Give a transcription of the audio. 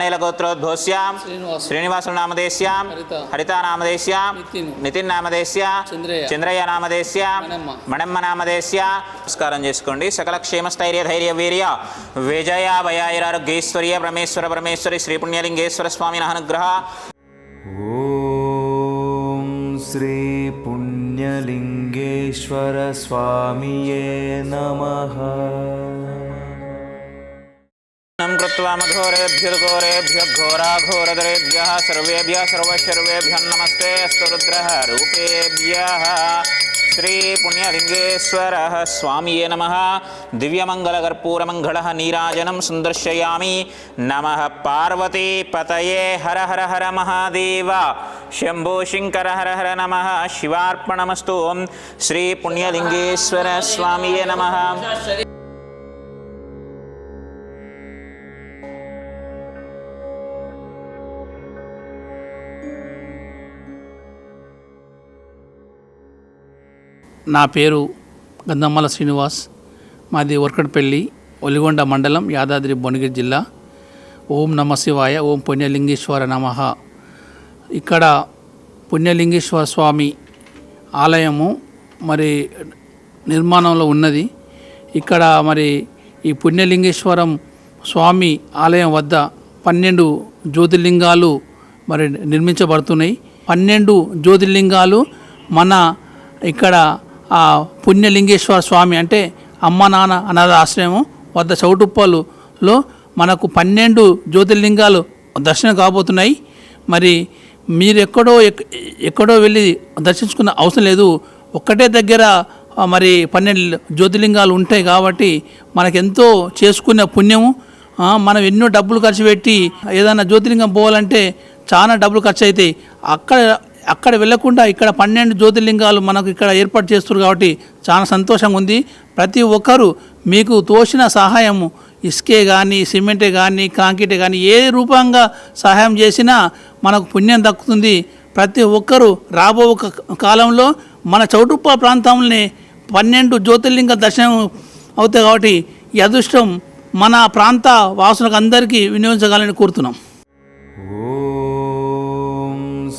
వరళీలగోత్రోద్భోస్యాం శ్రీనివాస్. శ్రీనివాసుల నామదేశ్యాం. హరిత. హరిత నామదేశ్యాం. నితిన్. నితిన్ నామదేశ్య. చంద్రయ్య. నామదేశ్య. మణమ్మ. నామదేశ్య. నమస్కారం చేసుకోండి. సకల క్షేమ స్థైర్య ధైర్య వీర్య. విజయ భయాయిరారోగ్యేశ్వర్య పరమేశ్వర పరమేశ్వరి శ్రీ పుణ్యలింగేశ్వర స్వామి అనుగ్రహ నం కృత్వా మఘోరేభ్యుర్ఘోరేభ్య ఘోరాఘోరదరేభ్య సర్వేభ్య సర్వశర్వేభ్య నమస్తే అస్తు రుద్ర రూపేభ్య శ్రీ పుణ్యలింగేశ్వర స్వామియే నమ దివ్యమంగళకర్పూరమంగళ నీరాజనం సుందర్శయామి నమ పార్వతీ పతయే హర హర హర మహాదేవ శంభో శంకర హర హర నమ శివార్పణమస్తు శ్రీ పుణ్యలింగేశ్వర నమ నా పేరు గంధమ్మల శ్రీనివాస్. మాది వర్కట్పల్లి ఒలిగొండ మండలం యాదాద్రి భువనగిరి జిల్లా. ఓం నమ శివాయ ఓం పుణ్యలింగేశ్వర నమ. ఇక్కడ పుణ్యలింగేశ్వర స్వామి ఆలయము మరి నిర్మాణంలో ఉన్నది. ఇక్కడ మరి ఈ పుణ్యలింగేశ్వరం స్వామి ఆలయం వద్ద పన్నెండు జ్యోతిర్లింగాలు మరి నిర్మించబడుతున్నాయి. పన్నెండు జ్యోతిర్లింగాలు మన ఇక్కడ పుణ్యలింగేశ్వర స్వామి అంటే అమ్మ నాన్న అనాథ ఆశ్రయము వద్ద చౌటుప్పలులో మనకు పన్నెండు జ్యోతిర్లింగాలు దర్శనం కాబోతున్నాయి. మరి మీరు ఎక్కడో ఎక్- ఎక్కడో వెళ్ళి దర్శించుకున్న అవసరం లేదు. ఒక్కటే దగ్గర మరి పన్నెండు జ్యోతిర్లింగాలు ఉంటాయి కాబట్టి మనకెంతో చేసుకునే పుణ్యము. మనం ఎన్నో డబ్బులు ఖర్చు పెట్టి ఏదైనా జ్యోతిర్లింగం పోవాలంటే చాలా డబ్బులు ఖర్చు అవుతాయి అక్కడ అక్కడ వెళ్ళకుండా ఇక్కడ పన్నెండు జ్యోతిర్లింగాలు మనకు ఇక్కడ ఏర్పాటు చేస్తున్నారు కాబట్టి చాలా సంతోషంగా ఉంది. ప్రతి ఒక్కరూ మీకు తోచిన సహాయము ఇసుకే కానీ సిమెంటే కానీ కాంక్రీటే కానీ ఏ రూపంగా సహాయం చేసినా మనకు పుణ్యం దక్కుతుంది. ప్రతి ఒక్కరూ రాబో ఒక కాలంలో మన చౌటుప్ప ప్రాంతంలోనే పన్నెండు జ్యోతిర్లింగ దర్శనం అవుతాయి కాబట్టి ఈ అదృష్టం మన ప్రాంత వాసులకు అందరికీ వినియోగించగలని కోరుతున్నాం.